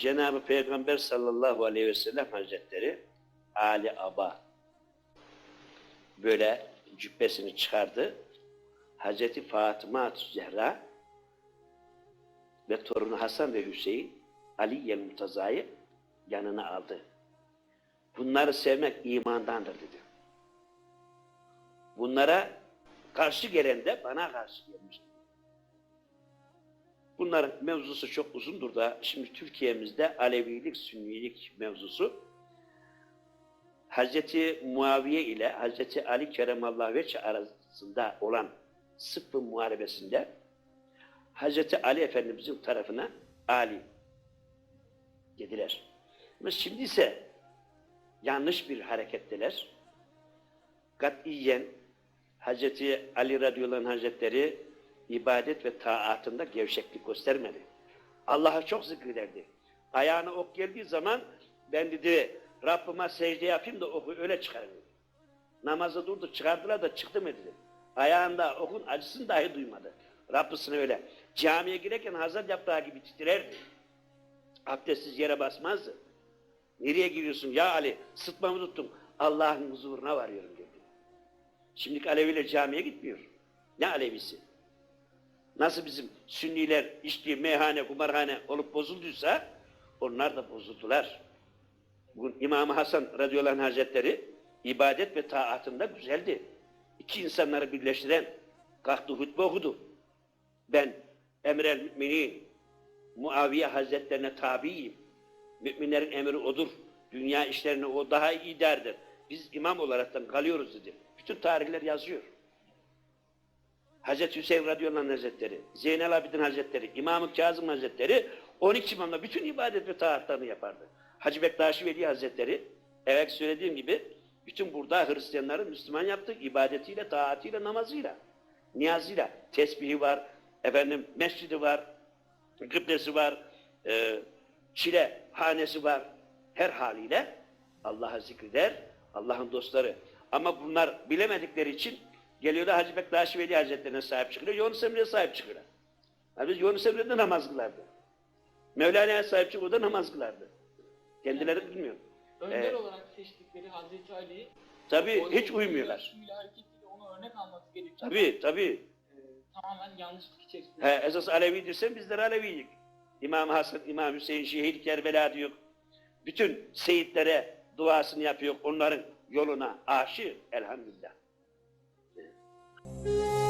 Cenab-ı Peygamber sallallahu aleyhi ve sellem hazretleri Ali Aba böyle cübbesini çıkardı. Hazreti Fatıma Zehra ve torunu Hasan ve Hüseyin Ali Yel Murtaza'yı yanına aldı. Bunları sevmek imandandır dedi. Bunlara karşı gelen de bana karşı gelmiştir. Bunların mevzusu çok uzundur da şimdi Türkiye'mizde Alevilik, Sünnilik mevzusu Hazreti Muaviye ile Hazreti Ali Keremallahu Veçhe arasında olan sıffı muharebesinde Hazreti Ali Efendimizin tarafına Ali dediler. Ama şimdi ise yanlış bir hareketteler. Katiyen Hazreti Ali radıyallahu anh hazretleri ibadet ve taatında gevşeklik göstermedi. Allah'a çok zikrederdi. Ayağına ok geldiği zaman ben dedi Rabbime secde yapayım da oku öyle çıkarım. Namazı durdu çıkardılar da çıktı mı dedi. Ayağında okun acısını dahi duymadı. Rabbisine öyle. Camiye girerken hazır yaptığı gibi titrerdi. Abdestsiz yere basmazdı. Nereye giriyorsun ya Ali? Sıtmamı tuttum. Allah'ın huzuruna varıyorum dedi. Şimdiki Aleviler camiye gitmiyor. Ne Alevisi? Nasıl bizim Sünniler içki, meyhane, kumarhane olup bozulduysa onlar da bozuldular. Bugün İmam Hasan radıyallahu anh hazretleri ibadet ve taatında güzeldi. İki insanları birleştiren kalktı hutbe okudu. Ben emrel müminin Muaviye hazretlerine tabiyim. Müminlerin emri odur. Dünya işlerini o daha iyi idare Biz imam olaraktan kalıyoruz dedi. Bütün tarihler yazıyor. Hazreti Hüseyin radıyallahu anh hazretleri, Zeynel Abidin hazretleri, İmam-ı Kazım hazretleri 12 imamla bütün ibadet ve taatlarını yapardı. Hacı Bektaşi Veli hazretleri, evet söylediğim gibi bütün burada Hristiyanları Müslüman yaptı ibadetiyle, taatiyle, namazıyla, niyazıyla. Tesbihi var, efendim mescidi var, kıblesi var, e, çile hanesi var. Her haliyle Allah'a zikreder, Allah'ın dostları. Ama bunlar bilemedikleri için geliyorlar Hacı Bektaşi Veli Hazretlerine sahip çıkıyor, Yunus Emre'ye sahip çıkıyorlar. Yani biz Yunus Emre'de namaz kılardı. Mevlana'ya sahip çıkıyor, o da namaz kılardı. Kendileri bilmiyor. Önder Evet. olarak seçtikleri Hazreti Ali Tabii hiç uymuyorlar. onu örnek alması gerekiyor. Tabii tabii. Ee, tamamen yanlışlık içerisinde. He, esas Alevi dirsen bizler Aleviyik. İmam Hasan, İmam Hüseyin, Şehit Kerbela diyor. Bütün seyitlere duasını yapıyor. Onların yoluna aşık elhamdülillah. Música